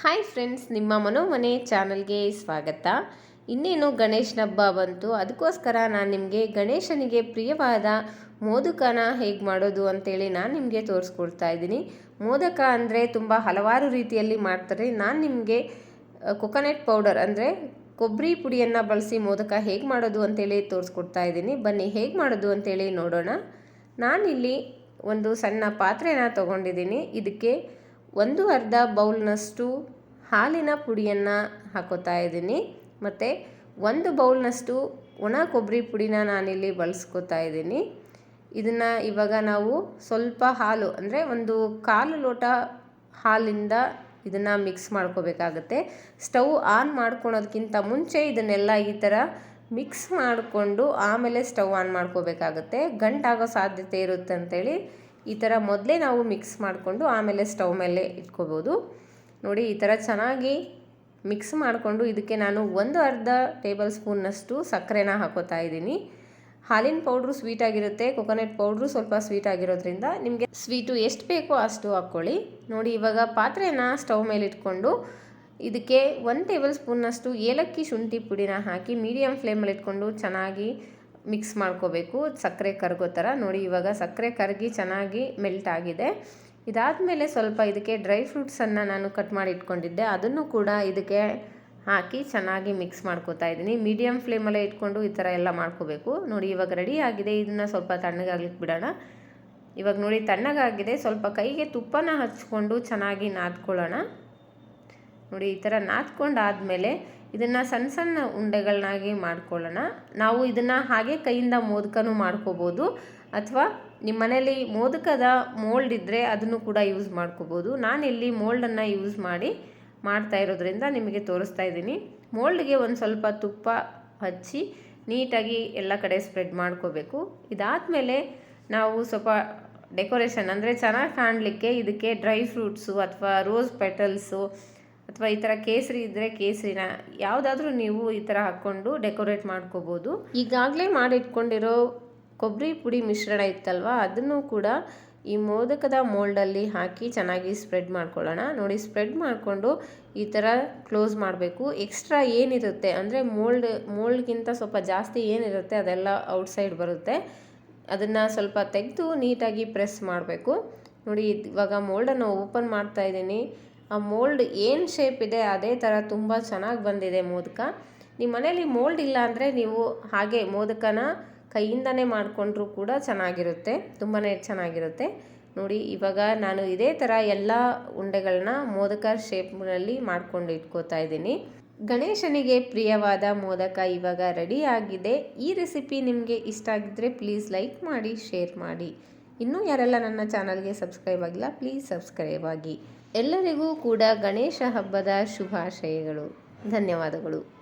Hi friends ನಿಮ್ಮ ಮನೋಮನೆ ಚಾನಲ್ಗೆ ಸ್ವಾಗತ. ಇನ್ನೇನು ಗಣೇಶನ ಹಬ್ಬ ಬಂತು, ಅದಕ್ಕೋಸ್ಕರ ನಾನು ನಿಮಗೆ ಗಣೇಶನಿಗೆ ಪ್ರಿಯವಾದ ಮೋದಕನ ಹೇಗೆ ಮಾಡೋದು ಅಂತೇಳಿ ನಾನು ನಿಮಗೆ ತೋರಿಸ್ಕೊಡ್ತಾ ಇದ್ದೀನಿ. ಮೋದಕ ಅಂದರೆ ತುಂಬ ಹಲವಾರು ರೀತಿಯಲ್ಲಿ ಮಾಡ್ತಾರೆ. ನಾನು ನಿಮಗೆ ಕೊಕೊನೆಟ್ ಪೌಡರ್ ಅಂದರೆ ಕೊಬ್ಬರಿ ಪುಡಿಯನ್ನು ಬಳಸಿ ಮೋದಕ ಹೇಗೆ ಮಾಡೋದು ಅಂತೇಳಿ ತೋರಿಸ್ಕೊಡ್ತಾ ಇದ್ದೀನಿ. ಬನ್ನಿ ಹೇಗೆ ಮಾಡೋದು ಅಂತೇಳಿ ನೋಡೋಣ. ನಾನಿಲ್ಲಿ ಒಂದು ಸಣ್ಣ ಪಾತ್ರೆನ ತೊಗೊಂಡಿದ್ದೀನಿ. ಇದಕ್ಕೆ ಒಂದು ಅರ್ಧ ಬೌಲ್ನಷ್ಟು ಹಾಲಿನ ಪುಡಿಯನ್ನು ಹಾಕೋತಾ ಇದ್ದೀನಿ. ಮತ್ತು ಒಂದು ಬೌಲ್ನಷ್ಟು ಒಣ ಕೊಬ್ಬರಿ ಪುಡಿನ ನಾನಿಲ್ಲಿ ಬಳಸ್ಕೋತಾ ಇದ್ದೀನಿ. ಇದನ್ನು ಇವಾಗ ನಾವು ಸ್ವಲ್ಪ ಹಾಲು, ಅಂದರೆ ಒಂದು ಕಾಲು ಲೋಟ ಹಾಲಿಂದ ಇದನ್ನು ಮಿಕ್ಸ್ ಮಾಡ್ಕೋಬೇಕಾಗತ್ತೆ. ಸ್ಟವ್ ಆನ್ ಮಾಡ್ಕೊಳೋದಕ್ಕಿಂತ ಮುಂಚೆ ಇದನ್ನೆಲ್ಲ ಈ ಥರ ಮಿಕ್ಸ್ ಮಾಡಿಕೊಂಡು ಆಮೇಲೆ ಸ್ಟವ್ ಆನ್ ಮಾಡ್ಕೋಬೇಕಾಗತ್ತೆ. ಗಂಟಾಗೋ ಸಾಧ್ಯತೆ ಇರುತ್ತೆ ಅಂಥೇಳಿ ಈ ಥರ ಮೊದಲೇ ನಾವು ಮಿಕ್ಸ್ ಮಾಡಿಕೊಂಡು ಆಮೇಲೆ ಸ್ಟವ್ ಮೇಲೆ ಇಟ್ಕೋಬೋದು. ನೋಡಿ, ಈ ಥರ ಚೆನ್ನಾಗಿ ಮಿಕ್ಸ್ ಮಾಡಿಕೊಂಡು ಇದಕ್ಕೆ ನಾನು ಒಂದು ಅರ್ಧ ಟೇಬಲ್ ಸ್ಪೂನ್ನಷ್ಟು ಸಕ್ಕರೆನ ಹಾಕೋತಾ ಇದ್ದೀನಿ. ಹಾಲಿನ ಪೌಡ್ರು ಸ್ವೀಟ್ ಆಗಿರುತ್ತೆ, ಕೊಕೊನೆಟ್ ಪೌಡ್ರು ಸ್ವಲ್ಪ ಸ್ವೀಟ್ ಆಗಿರೋದ್ರಿಂದ ನಿಮಗೆ ಸ್ವೀಟು ಎಷ್ಟು ಬೇಕೋ ಅಷ್ಟು ಹಾಕ್ಕೊಳ್ಳಿ. ನೋಡಿ, ಇವಾಗ ಪಾತ್ರೆನ ಸ್ಟವ್ ಮೇಲೆ ಇಟ್ಕೊಂಡು ಇದಕ್ಕೆ ಒಂದು ಟೇಬಲ್ ಸ್ಪೂನ್ನಷ್ಟು ಏಲಕ್ಕಿ ಶುಂಠಿ ಪುಡಿನ ಹಾಕಿ ಮೀಡಿಯಮ್ ಫ್ಲೇಮಲ್ಲಿ ಇಟ್ಕೊಂಡು ಚೆನ್ನಾಗಿ ಮಿಕ್ಸ್ ಮಾಡ್ಕೋಬೇಕು. ಸಕ್ಕರೆ ಕರಗೋ ಥರ. ನೋಡಿ, ಇವಾಗ ಸಕ್ಕರೆ ಕರಗಿ ಚೆನ್ನಾಗಿ ಮೆಲ್ಟ್ ಆಗಿದೆ. ಇದಾದಮೇಲೆ ಸ್ವಲ್ಪ ಇದಕ್ಕೆ ಡ್ರೈ ಫ್ರೂಟ್ಸನ್ನು ನಾನು ಕಟ್ ಮಾಡಿ ಇಟ್ಕೊಂಡಿದ್ದೆ. ಅದನ್ನು ಕೂಡ ಇದಕ್ಕೆ ಹಾಕಿ ಚೆನ್ನಾಗಿ ಮಿಕ್ಸ್ ಮಾಡ್ಕೋತಾ ಇದ್ದೀನಿ. ಮೀಡಿಯಮ್ ಫ್ಲೇಮಲ್ಲೇ ಇಟ್ಕೊಂಡು ಈ ಥರ ಎಲ್ಲ ಮಾಡ್ಕೋಬೇಕು. ನೋಡಿ, ಇವಾಗ ರೆಡಿ ಆಗಿದೆ. ಇದನ್ನು ಸ್ವಲ್ಪ ತಣ್ಣಗಾಗ್ಲಿಕ್ಕೆ ಬಿಡೋಣ. ಇವಾಗ ನೋಡಿ, ತಣ್ಣಗಾಗಿದೆ. ಸ್ವಲ್ಪ ಕೈಗೆ ತುಪ್ಪನ ಹಚ್ಕೊಂಡು ಚೆನ್ನಾಗಿ ನಾದ್ಕೊಳ್ಳೋಣ. ನೋಡಿ, ಈ ಥರ ನಾದ್ಕೊಂಡಾದಮೇಲೆ ಇದನ್ನು ಸಣ್ಣ ಸಣ್ಣ ಉಂಡೆಗಳನ್ನಾಗಿ ಮಾಡ್ಕೊಳ್ಳೋಣ. ನಾವು ಇದನ್ನು ಹಾಗೆ ಕೈಯಿಂದ ಮೋದಕನೂ ಮಾಡ್ಕೋಬೋದು. ಅಥವಾ ನಿಮ್ಮ ಮನೇಲಿ ಮೋದಕದ ಮೋಲ್ಡ್ ಇದ್ದರೆ ಅದನ್ನು ಕೂಡ ಯೂಸ್ ಮಾಡ್ಕೋಬೋದು. ನಾನಿಲ್ಲಿ ಮೋಲ್ಡನ್ನು ಯೂಸ್ ಮಾಡಿ ಮಾಡ್ತಾ ಇರೋದ್ರಿಂದ ನಿಮಗೆ ತೋರಿಸ್ತಾ ಇದ್ದೀನಿ. ಮೋಲ್ಡ್ಗೆ ಒಂದು ಸ್ವಲ್ಪ ತುಪ್ಪ ಹಚ್ಚಿ ನೀಟಾಗಿ ಎಲ್ಲ ಕಡೆ ಸ್ಪ್ರೆಡ್ ಮಾಡ್ಕೋಬೇಕು. ಇದಾದಮೇಲೆ ನಾವು ಸ್ವಲ್ಪ ಡೆಕೋರೇಷನ್ ಅಂದರೆ ಚೆನ್ನಾಗಿ ಕಾಣಲಿಕ್ಕೆ ಇದಕ್ಕೆ ಡ್ರೈ ಫ್ರೂಟ್ಸು ಅಥವಾ ರೋಸ್ ಪೆಟಲ್ಸು ಅಥವಾ ಈ ಥರ ಕೇಸರಿ ಇದ್ದರೆ ಕೇಸರಿನ, ಯಾವುದಾದ್ರೂ ನೀವು ಈ ಥರ ಹಾಕ್ಕೊಂಡು ಡೆಕೋರೇಟ್ ಮಾಡ್ಕೋಬೋದು. ಈಗಾಗಲೇ ಮಾಡಿಟ್ಕೊಂಡಿರೋ ಕೊಬ್ಬರಿ ಪುಡಿ ಮಿಶ್ರಣ ಇತ್ತಲ್ವ, ಅದನ್ನು ಕೂಡ ಈ ಮೋದಕದ ಮೋಲ್ಡಲ್ಲಿ ಹಾಕಿ ಚೆನ್ನಾಗಿ ಸ್ಪ್ರೆಡ್ ಮಾಡ್ಕೊಳ್ಳೋಣ. ನೋಡಿ, ಸ್ಪ್ರೆಡ್ ಮಾಡಿಕೊಂಡು ಈ ಥರ ಕ್ಲೋಸ್ ಮಾಡಬೇಕು. ಎಕ್ಸ್ಟ್ರಾ ಏನಿರುತ್ತೆ ಅಂದರೆ ಮೋಲ್ಡ್, ಮೋಲ್ಡ್ಗಿಂತ ಸ್ವಲ್ಪ ಜಾಸ್ತಿ ಏನಿರುತ್ತೆ ಅದೆಲ್ಲ ಔಟ್ಸೈಡ್ ಬರುತ್ತೆ. ಅದನ್ನು ಸ್ವಲ್ಪ ತೆಗೆದು ನೀಟಾಗಿ ಪ್ರೆಸ್ ಮಾಡಬೇಕು. ನೋಡಿ, ಇವಾಗ ಮೋಲ್ಡನ್ನು ಓಪನ್ ಮಾಡ್ತಾ ಇದ್ದೀನಿ. ಆ ಮೋಲ್ಡ್ ಏನು ಶೇಪ್ ಇದೆ, ಅದೇ ಥರ ತುಂಬ ಚೆನ್ನಾಗಿ ಬಂದಿದೆ ಮೋದಕ. ನಿಮ್ಮ ಮನೇಲಿ ಮೋಲ್ಡ್ ಇಲ್ಲ ಅಂದರೆ ನೀವು ಹಾಗೆ ಮೋದಕನ ಕೈಯಿಂದನೇ ಮಾಡಿಕೊಂಡ್ರೂ ಕೂಡ ಚೆನ್ನಾಗಿರುತ್ತೆ ತುಂಬಾ ಚೆನ್ನಾಗಿರುತ್ತೆ. ನೋಡಿ, ಇವಾಗ ನಾನು ಇದೇ ಥರ ಎಲ್ಲ ಉಂಡೆಗಳನ್ನ ಮೋದಕ ಶೇಪ್ನಲ್ಲಿ ಮಾಡ್ಕೊಂಡು ಇಟ್ಕೋತಾ ಇದ್ದೀನಿ. ಗಣೇಶನಿಗೆ ಪ್ರಿಯವಾದ ಮೋದಕ ಇವಾಗ ರೆಡಿ ಆಗಿದೆ. ಈ ರೆಸಿಪಿ ನಿಮಗೆ ಇಷ್ಟ ಆಗಿದ್ದರೆ ಪ್ಲೀಸ್ ಲೈಕ್ ಮಾಡಿ ಶೇರ್ ಮಾಡಿ. ಇನ್ನೂ ಯಾರೆಲ್ಲ ನನ್ನ ಚಾನಲ್ಗೆ ಸಬ್ಸ್ಕ್ರೈಬ್ ಆಗಿಲ್ಲ ಪ್ಲೀಸ್ ಸಬ್ಸ್ಕ್ರೈಬ್ ಆಗಿ. ಎಲ್ಲರಿಗೂ ಕೂಡ ಗಣೇಶ ಹಬ್ಬದ ಶುಭಾಶಯಗಳು. ಧನ್ಯವಾದಗಳು.